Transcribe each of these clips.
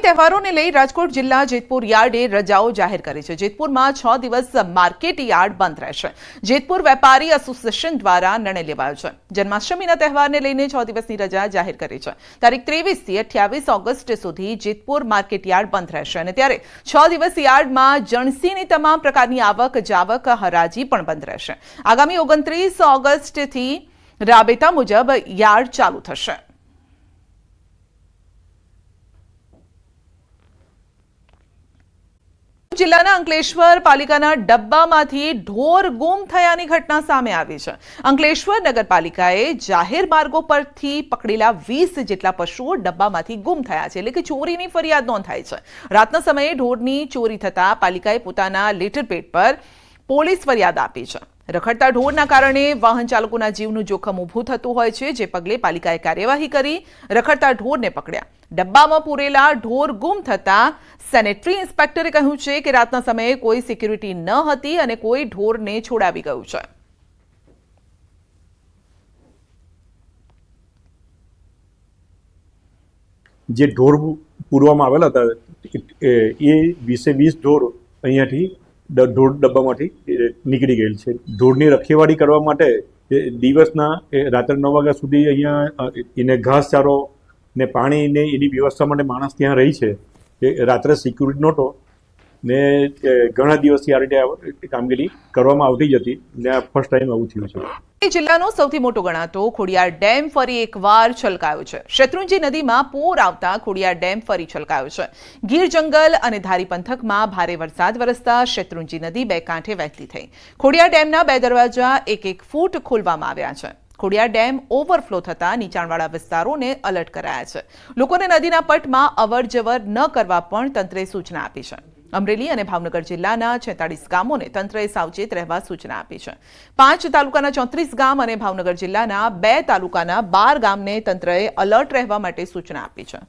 આગામી તહેવારોને લઈ રાજકોટ જિલ્લા જેતપુર યાર્ડે રજાઓ જાહેર કરી છે. જેતપુરમાં છ દિવસ માર્કેટ યાર્ડ બંધ રહેશે. જેતપુર વેપારી એસોસિએશન દ્વારા નિર્ણય લેવાયો છે. જન્માષ્ટમીના તહેવારને લઈને છ દિવસની રજા જાહેર કરી છે. તારીખ ત્રેવીસથી અઠ્યાવીસ ઓગસ્ટ સુધી જેતપુર માર્કેટ યાર્ડ બંધ રહેશે અને ત્યારે છ દિવસ યાર્ડમાં જણસીની તમામ પ્રકારની આવક, જાવક, હરાજી પણ બંધ રહેશે. આગામી ઓગણત્રીસ ઓગસ્ટથી રાબેતા મુજબ યાર્ડ ચાલુ થશે. જિલ્લાના અંકલેશ્વર પાલિકાના ડબ્બામાંથી ઢોર ગુમ થયાની ઘટના સામે આવી છે. અંકલેશ્વર નગરપાલિકાએ જાહેર માર્ગો પરથી પકડેલા વીસ જેટલા પશુઓ ડબ્બામાંથી ગુમ થયા છે, એટલે કે ચોરીની ફરિયાદ નોંધાઈ છે. રાતના સમયે ઢોરની ચોરી થતા પાલિકાએ પોતાના લેટર પેડ પર પોલીસ ફરિયાદ આપી છે. રખડતા ઢોરના કારણે વાહન ચાલકોના જીવનું જોખમ ઊભું થતું હોય છે, જે પગલે પાલિકાએ કાર્યવાહી કરી રખડતા ઢોરને પકડ્યા. ડબ્બામાં પૂરેલા ઢોર ગુમ થતા સેનેટરી ઇન્સ્પેક્ટરે કહ્યું છે કે રાતના સમયે કોઈ સિક્યુરિટી ન હતી અને કોઈ ઢોરને છોડાવી ગયું છે. જે ઢોર પૂરવામાં આવેલા હતા, એ- વીસે વીસ ઢોર અહીંયાથી ઢોર ડબ્બામાંથી નીકળી ગયેલ છે. ઢોરની રખેવાળી કરવા માટે દિવસના રાત્રે નવ વાગ્યા સુધી અહીંયા એને ઘાસચારો ને પાણી ને એની વ્યવસ્થા માટે માણસ ત્યાં રહી છે. એ રાત્રે સિક્યુરિટી નહોતો. ને ઘણા દિવસથી આ રીતે કામગીરી કરવામાં આવતી જ હતી. ને ફર્સ્ટ ટાઈમ આવું થયું છે. જિલ્લાનો સૌથી મોટો ગણાતો ખોડિયાર ડેમ ફરી એકવાર છલકાયો છે. શત્રુંજી નદીમાં પૂર આવતા ખોડિયાર ડેમ ફરી છલકાયો છે. ગીર જંગલ અને ધારી પંથકમાં ભારે વરસાદ વરસતા શેત્રુંજી નદી બે કાંઠે વહેતી થઈ. ખોડિયાર ડેમના બે દરવાજા એક એક ફૂટ ખોલવામાં આવ્યા છે. ખોડિયાર ડેમ ઓવરફ્લો થતા નીચાણવાળા વિસ્તારોને અલર્ટ કરાયા છે. લોકોને નદીના પટમાં અવર જવર ન કરવા પણ તંત્રે સૂચના આપી છે. અમરેલી અને ભાવનગર જિલ્લાના છેતાળીસ ગામોને તંત્રએ સાવચેત રહેવા સૂચના આપી છે. પાંચ તાલુકાના ચોત્રીસ ગામ અને ભાવનગર જિલ્લાના બે તાલુકાના બાર ગામને તંત્રએ અલર્ટ રહેવા માટે સૂચના આપી છે.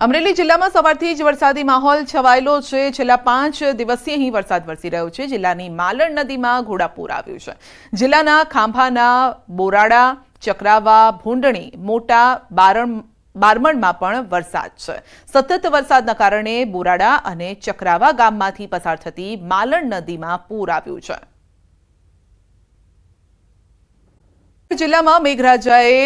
અમરેલી જિલ્લામાં સવારથી જ વરસાદી માહોલ છવાયેલો છે. છેલ્લા પાંચ દિવસથી અહીં વરસાદ વરસી રહ્યો છે. જિલ્લાની માલણ નદીમાં ઘોડાપૂર આવ્યું છે. જિલ્લાના ખાંભાના, બોરાડા, ચક્રાવા, ભૂંડણી, મોટા બારણ, બારમણમાં પણ વરસાદ છે. સતત વરસાદના કારણે બોરાડા અને ચક્રાવા ગામમાંથી પસાર થતી માલણ નદીમાં પૂર આવ્યું છે. જિલ્લામાં મેઘરાજાએ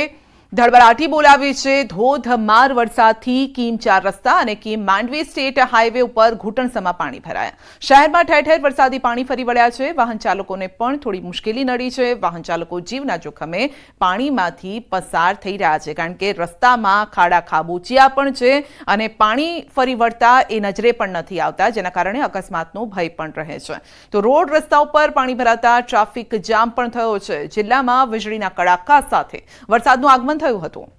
ધડબડાટી બોલાવી છે. ધોધમાર વરસાદથી કીમ ચાર રસ્તા અને કીમ માંડવી સ્ટેટ હાઈવે ઉપર ઘૂંટણસમાં પાણી ભરાયા. શહેરમાં ઠેર ઠેર વરસાદી પાણી ફરી વળ્યા છે. વાહન ચાલકોને પણ થોડી મુશ્કેલી નડી છે. વાહન ચાલકો જીવના જોખમે પાણીમાંથી પસાર થઈ રહ્યા છે, કારણ કે રસ્તામાં ખાડા ખાબોચિયા પણ છે અને પાણી ફરી વળતા એ નજરે પણ નથી આવતા, જેના કારણે અકસ્માતનો ભય પણ રહે છે. તો રોડ રસ્તા ઉપર પાણી ભરાતા ટ્રાફિક જામ પણ થયો છે. જિલ્લામાં વીજળીના કડાકા સાથે વરસાદનું આગમન થયું હતું.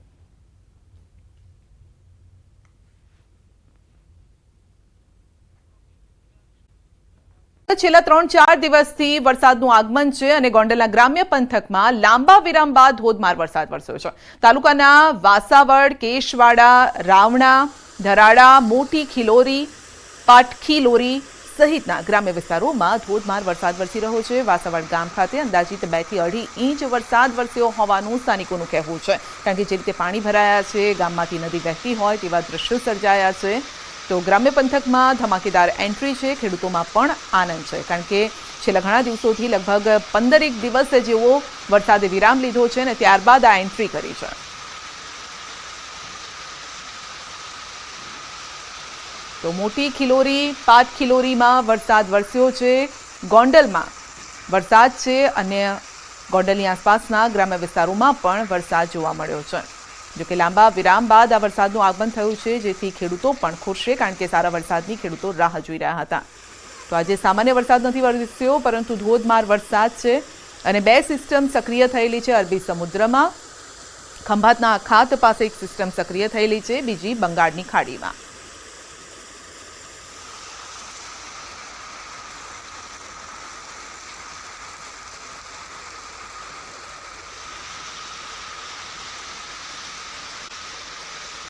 છેલ્લા ત્રણ ચાર દિવસથી વરસાદનું આગમન છે અને ગોંડલના ગ્રામ્ય પંથકમાં લાંબા વિરામ બાદ ધોધમાર વરસાદ વરસ્યો છે. તાલુકાના વાસાવડ, કેશવાડા, રાવણા, ધરાડા, મોટી ખિલોરી પાટખીલોરી સહિતના ગ્રામ્ય વિસ્તારોમાં ધોધમાર વરસાદ વરસી રહ્યો છે. વાસાવડ ગામ ખાતે અંદાજિત બેથી અઢી ઇંચ વરસાદ વરસ્યો હોવાનું સ્થાનિકોનું કહેવું છે. કારણ કે જે રીતે પાણી ભરાયા છે, ગામમાંથી નદી વહેતી હોય તેવા દ્રશ્યો સર્જાયા છે. તો ગ્રામ્ય પંથકમાં ધમાકેદાર એન્ટ્રી છે, ખેડૂતોમાં પણ આનંદ છે. કારણ કે છેલ્લા ઘણા દિવસોથી લગભગ પંદરેક દિવસ જેવો વરસાદે વિરામ લીધો છે અને ત્યારબાદ આ એન્ટ્રી કરી છે. તો મોટી ખિલોરી પાંચ ખિલોરીમાં વરસાદ વરસ્યો છે. ગોંડલમાં વરસાદ છે અને ગોંડલની આસપાસના ગ્રામ્ય વિસ્તારોમાં પણ વરસાદ જોવા મળ્યો છે. જોકે લાંબા વિરામ બાદ આ વરસાદનું આગમન થયું છે, જેથી ખેડૂતો પણ ખુશ છે, કારણ કે સારા વરસાદની ખેડૂતો રાહ જોઈ રહ્યા હતા. તો આજે સામાન્ય વરસાદ નથી વરસ્યો, પરંતુ ધોધમાર વરસાદ છે અને બે સિસ્ટમ સક્રિય થયેલી છે. અરબી સમુદ્રમાં ખંભાતના અખાત પાસે એક સિસ્ટમ સક્રિય થયેલી છે, બીજી બંગાળની ખાડીમાં.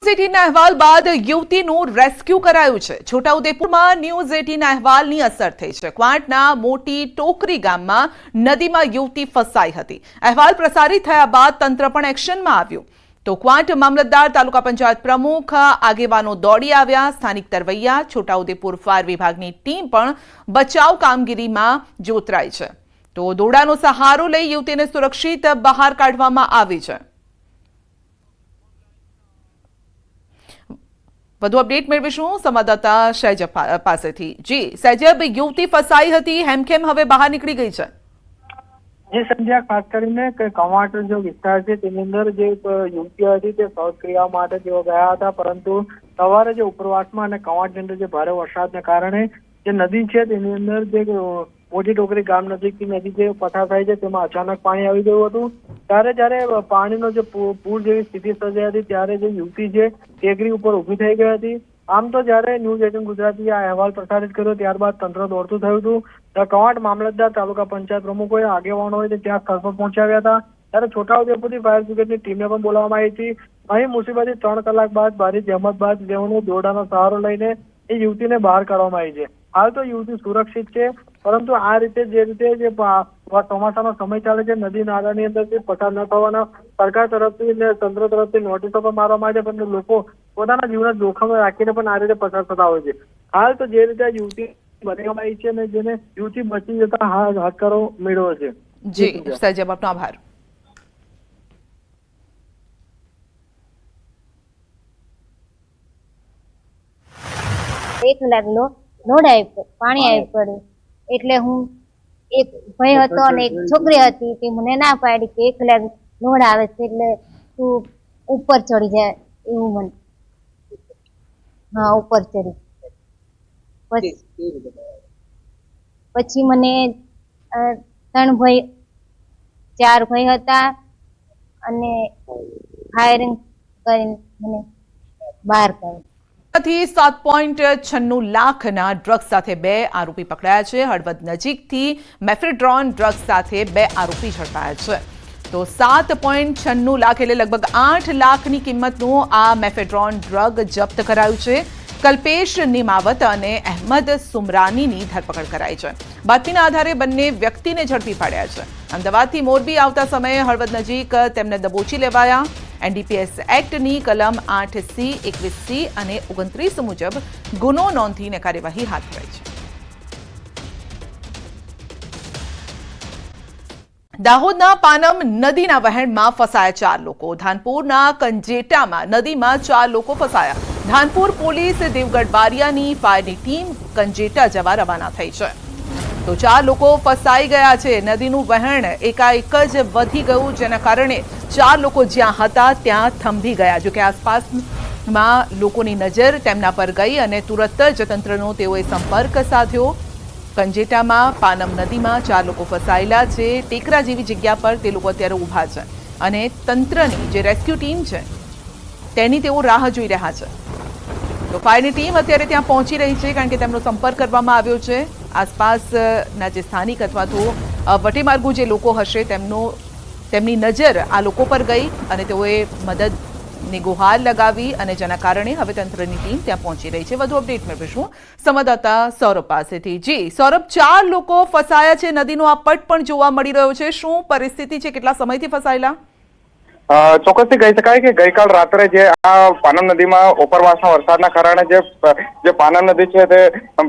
એટીનના અહેવાલ બાદ યુવતીનું રેસ્ક્યુ કરાયું છે. છોટાઉદેપુરમાં ન્યૂઝ એટીનના અહેવાલની અસર થઈ છે. ક્વાંટના મોટી ટોકરી ગામમાં નદીમાં યુવતી ફસાઈ હતી. અહેવાલ પ્રસારિત થયા બાદ તંત્ર પણ એક્શનમાં આવ્યું. તો ક્વાંટ મામલતદાર તાલુકા પંચાયત પ્રમુખ આગેવાનો દોડી આવ્યા. સ્થાનિક તરવૈયા, છોટાઉદેપુર ફાયર વિભાગની ટીમ પણ બચાવ કામગીરીમાં જોતરાઈ છે. તો દોડાનો સહારો લઈ યુવતીને સુરક્ષિત બહાર કાઢવામાં આવી છે. વધુ અપડેટ મેળવીશું સંવાદદાતા શૈજબ પાસેથી. જી સૈજબ યુવતી ફસાઈ હતી હેમખેમ હવે બહાર નીકળી ગઈ છે? જે, સંધ્યા, ખાસ કરીને કે કવાટ જે વિસ્તાર છે, તેની અંદર જે યુવતી હતી, તે શૌચ ક્રિયા માટે તેઓ ગયા હતા, પરંતુ સવારે જે ઉપરવાસમાં અને કવાટની અંદર જે ભારે વરસાદને કારણે જે નદી છે તેની અંદર જે મોટી ટોકરી ગામ નજીકથી નદી જે પસાર થાય છે, તેમાં અચાનક પાણી આવી ગયું હતું. ત્યારે જ્યારે પાણીનો જે પૂર જેવી સ્થિતિ સર્જાઈ હતી, ત્યારે જે યુવતી છે ટેકરી ઉપર ઊભી થઈ ગઈ હતી. આમ તો જ્યારે ન્યૂઝ એટીન ગુજરાતી આ અહેવાલ પ્રસારિત કર્યો, ત્યારબાદ તંત્ર દોડતું થયું હતું. કવાંટ મામલતદાર તાલુકા પંચાયત પ્રમુખોએ આગેવાનોએ ત્યાં સ્થળ પર પહોંચાવ્યા હતા. ત્યારે છોટાઉદેપુરથી ફાયર બ્રિગેડની ટીમને પણ બોલાવવામાં આવી હતી. અહીં મુસીબતથી ત્રણ કલાક બાદ ભારે જહેમત બાદ તેઓને દોરડાનો સહારો લઈને એ યુવતીને બહાર કાઢવામાં આવી છે. હાલ તો યુવતી સુરક્ષિત છે પરંતુ આ રીતે જે રીતે જે ચોમાસાનો સમય ચાલે છે નદી નાળાની અંદરથી પસાર ન થવાના સરકાર તરફથી ને તંત્ર તરફથી નોટિસો પણ મારવામાં આવે છે પરંતુ લોકો પોતાના જીવનના જોખમ રાખીને પણ આ રીતે પસાર થતા હોય છે. હાલ તો જે રીતે યુવતી બચાવવામાં આવી છે અને જેને યુવતી બચી જતા હા હાથકારો મેળવ્યો છે. જી સાહેબ આપનો આભાર. એક લાગલો લોડ આવી પાણી આવી પડ્યું. એટલે હું એક ભાઈ હતો અને એક છોકરી હતી તે મને ના પાડી કે એક લાખ લોડ આવે છે એટલે તું ઉપર ચડી જાય એવું મને. હા ઉપર ચડી. પછી પછી મને ત્રણ ભાઈ ચાર ભાઈ હતા અને ફાયરિંગ કરીને મને બહાર કાઢ્યા. થી સાત પોઈન્ટ છન્નું લાખના ડ્રગ્સ સાથે બે આરોપી પકડાયા છે. હળવદ નજીકથી મેફ્રેડ્રોન ડ્રગ્સ સાથે બે આરોપી ઝડપાયા છે. તો સાત પોઈન્ટ છન્નું લાખ એટલે લગભગ આઠ લાખની કિંમતનું આ મેફેડ્રોન ડ્રગ જપ્ત કરાયું છે. કલ્પેશ નિમાવત અને અહેમદ સુમરાનીની ધરપકડ કરાઈ છે. બાતમીના આધારે બંને વ્યક્તિને ઝડપી પાડ્યા છે. અમદાવાદથી મોરબી આવતા સમયે હળવદ નજીક તેમને દબોચી લેવાયા. એનડીપીએસ એક્ટની કલમ આઠ સી, એકવીસ સી અને ઓગણત્રીસ મુજબ ગુનો નોંધીને કાર્યવાહી હાથ ધરાઈ છે. દાહોદના પાનમ નદીના વહેણમાં ફસાયા ચાર લોકો. ધાનપુરના કંજેટામાં નદીમાં ચાર લોકો ફસાયા. ધાનપુર પોલીસ દેવગઢ બારિયાની ફાયરની ટીમ કંજેટા જવા રવાના થઈ છે. તો ચાર લોકો ફસાઈ ગયા છે. નદીનું વહેણ એકાએક જ વધી ગયું, જેના કારણે ચાર લોકો જ્યાં હતા ત્યાં થંભી ગયા. જોકે આસપાસમાં લોકોની નજર તેમના પર ગઈ અને તુરત જ તંત્રનો તેઓએ સંપર્ક સાધ્યો. કંજેટામાં, પાનમ નદીમાં ચાર લોકો ફસાયેલા છે. ટેકરા જેવી જગ્યા પર તે લોકો અત્યારે ઊભા છે અને તંત્રની જે રેસ્ક્યુ ટીમ છે, તેની તેઓ રાહ જોઈ રહ્યા છે. તો ફાયરની ટીમ અત્યારે ત્યાં પહોંચી રહી છે કારણ કે તેમનો સંપર્ક કરવામાં આવ્યો છે. આસપાસના જે સ્થાનિક અથવા તો વટેમાર્ગુ જે લોકો હશે તેમનો, તેમની નજર આ લોકો પર ગઈ અને તેઓએ મદદની ગુહાર લગાવી અને જેના કારણે હવે તંત્રની ટીમ ત્યાં પહોંચી રહી છે. વધુ અપડેટ મેળવીશું સંવાદદાતા સૌરભ પાસેથી. જી, સૌરભ, ચાર લોકો ફસાયા છે. નદીનો આ પટ પણ જોવા મળી રહ્યો છે. શું પરિસ્થિતિ છે? કેટલા સમયથી ફસાયેલા? ચોક્કસથી કહી શકાય કે ગઈકાલ રાત્રે જે આ પાનમ નદીમાં ઉપરવાસના વરસાદના કારણે જે જે પાનમ નદી છે તે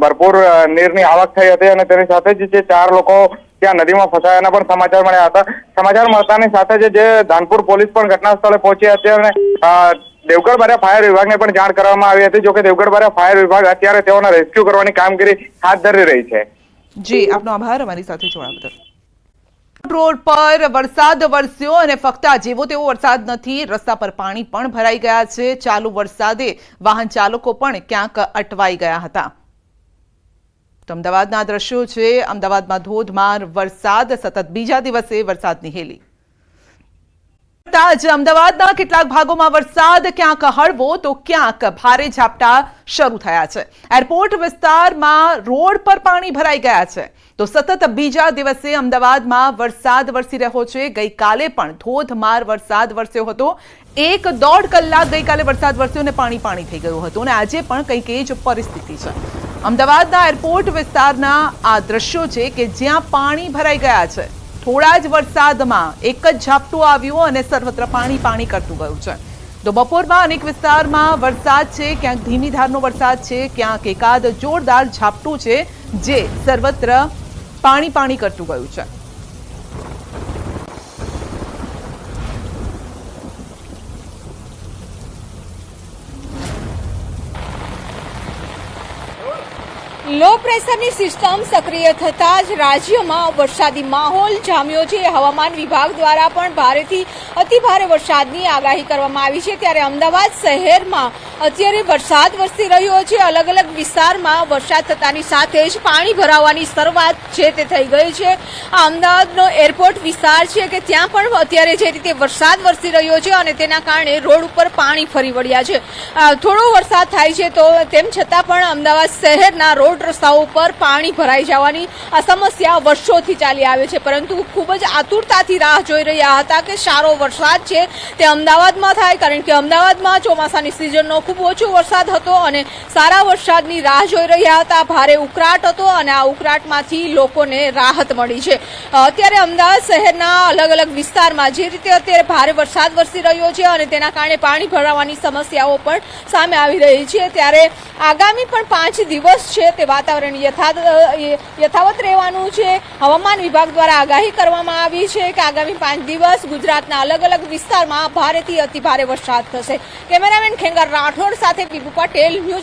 ભરપૂર નીરની આવક થઈ હતી અને તેની સાથે જ જે ચાર લોકો ત્યાં નદીમાં ફસાયાના પણ સમાચાર મળ્યા હતા. સમાચાર મળતાની સાથે જ ધાનપુર પોલીસ પણ ઘટના સ્થળે પહોંચી હતી અને દેવગઢ બારા ફાયર વિભાગને પણ જાણ કરવામાં આવી હતી જોકે દેવગઢ બારિયા ફાયર વિભાગ અત્યારે તેઓને રેસ્ક્યુ કરવાની કામગીરી હાથ ધરી રહી છે. જી, આપનો આભાર. અમારી સાથે જોડાવા બદલ. રોડ પર વરસાદ વરસ્યો અને ફક્ત જેવો તેવો વરસાદ નથી, રસ્તા પર પાણી પણ ભરાઈ ગયા છે. ચાલુ વરસાદે વાહન ચાલકો પણ ક્યાંક અટવાઈ ગયા હતા. તો અમદાવાદના દ્રશ્યો છે. અમદાવાદમાં ધોધમાર વરસાદ, સતત બીજા દિવસે વરસાદની હેલી. જ અમદાવાદના કેટલાક ભાગોમાં વરસાદ ક્યાંક હળવો તો ક્યાંક ભારે ઝાપટા શરૂ થયા છે. એરપોર્ટ વિસ્તારમાં રોડ પર પાણી ભરાઈ ગયા છે. તો સતત બીજા દિવસે અમદાવાદમાં વરસાદ વરસી રહ્યો છે. ગઈકાલે પણ ધોધમાર વરસાદ વરસ્યો હતો. એક દોઢ કલાક ગઈકાલે વરસાદ વરસ્યો અને પાણી પાણી થઈ ગયું હતું. અને આજે પણ કંઈક એ જ પરિસ્થિતિ છે. અમદાવાદના એરપોર્ટ વિસ્તારના આ દ્રશ્યો છે કે જ્યાં પાણી ભરાઈ ગયા છે. થોડા જ વરસાદમાં એક જ ઝાપટું આવ્યું અને સર્વત્ર પાણી પાણી કરતું ગયું છે. તો બપોરમાં અનેક વિસ્તારમાં વરસાદ છે, ક્યાંક ધીમી ધારનો વરસાદ છે, ક્યાંક એકાદ જોરદાર ઝાપટું છે જે સર્વત્ર પાણી પાણી કરતું ગયું છે. લો પ્રેશરની સિસ્ટમ સક્રિય થતા જ રાજ્યમાં વરસાદી માહોલ જામ્યો છે. હવામાન વિભાગ દ્વારા પણ ભારેથી અતિ ભારે વરસાદની આગાહી કરવામાં આવી છે. ત્યારે અમદાવાદ શહેરમાં અત્યારે વરસાદ વરસી રહ્યો છે. અલગ અલગ વિસ્તારમાં વરસાદ થતાની સાથે જ પાણી ભરાવાની શરૂઆત છે તે થઈ ગઈ છે. આ અમદાવાદનો એરપોર્ટ વિસ્તાર છે કે ત્યાં પણ અત્યારે જે રીતે વરસાદ વરસી રહ્યો છે અને તેના કારણે રોડ ઉપર પાણી ફરી વળ્યા છે. થોડો વરસાદ થાય છે તો તેમ છતાં પણ અમદાવાદ શહેરના રોડ રસ્તાઓ ઉપર પાણી ભરાઈ જવાની આ સમસ્યા વર્ષોથી ચાલી આવે છે. પરંતુ ખૂબ જ આતુરતાથી રાહ જોઈ રહ્યા હતા કે સારો વરસાદ છે તે અમદાવાદમાં થાય, કારણ કે અમદાવાદમાં ચોમાસાની સિઝનનો ખૂબ ઓછો વરસાદ હતો અને સારા વરસાદની રાહ જોઈ રહ્યા હતા. ભારે ઉકળાટ હતો અને આ ઉકળાટમાંથી લોકોને રાહત મળી છે. અત્યારે અમદાવાદ શહેરના અલગ અલગ વિસ્તારમાં જે રીતે અત્યારે ભારે વરસાદ વરસી રહ્યો છે અને તેના કારણે પાણી ભરાવાની સમસ્યાઓ પણ સામે આવી રહી છે. ત્યારે આગામી પણ પાંચ દિવસ છે તે વાતાવરણ યથાવત રહેવાનું છે. હવામાન વિભાગ દ્વારા આગાહી કરવામાં આવી છે કે આગામી પાંચ દિવસ ગુજરાતના અલગ અલગ વિસ્તારમાં ભારેથી અતિભારે વરસાદ થશે. કેમેરામેન ખેંગાર રાઠોડ સાથે પીપુ પટેલ ન્યૂઝ